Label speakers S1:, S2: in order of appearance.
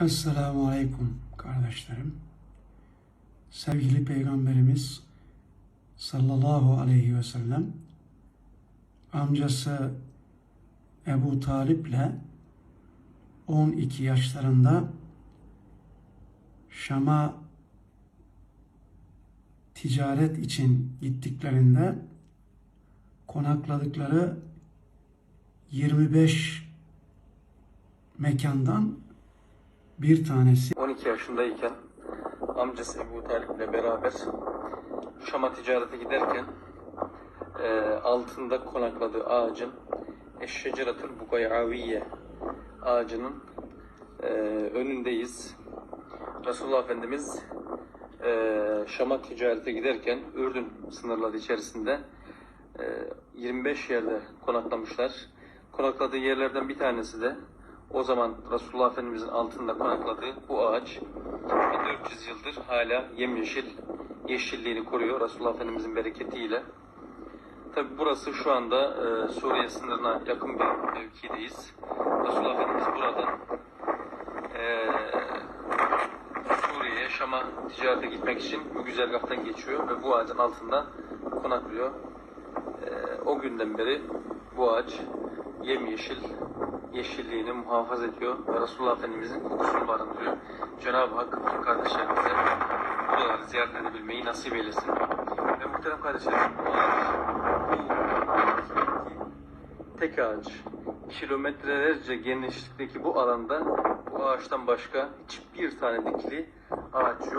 S1: Esselamu Aleyküm kardeşlerim. Sevgili Peygamberimiz sallallahu aleyhi ve sellem amcası Ebu Talip'le 12 yaşlarında Şam'a ticaret için gittiklerinde konakladıkları 25 mekandan bir tanesi
S2: 12 yaşındayken amcası Ebu Talip ile beraber Şam'a ticarete giderken e, altında konakladığı ağacın Eşşeceratül Bugayaviye ağacının e, önündeyiz. Resulullah Efendimiz e, Şam'a ticarete giderken Ürdün sınırları içerisinde e, 25 yerde konaklamışlar. Konakladığı yerlerden bir tanesi de o zaman Resulullah Efendimizin altında konakladığı bu ağaç 1400 yıldır hala yemyeşil yeşilliğini koruyor Resulullah Efendimizin bereketiyle. Tabi burası şu anda e, Suriye sınırına yakın bir mevkideyiz. Resulullah Efendimiz buradan e, Suriye'ye, Şam'a ticarete gitmek için bu güzergahtan geçiyor ve bu ağacın altında konaklıyor. E, o günden beri bu ağaç yemyeşil yeşilliğini muhafaza ediyor ve Resulullah Efendimizin kokusunu barındırıyor. Cenab-ı Hak bütün kardeşlerimize buraları ziyaret edebilmeyi nasip eylesin. Ve muhterem kardeşlerim bu ağaç, tek ağaç, kilometrelerce genişlikteki bu alanda bu ağaçtan başka hiçbir tane dikili ağaç yok.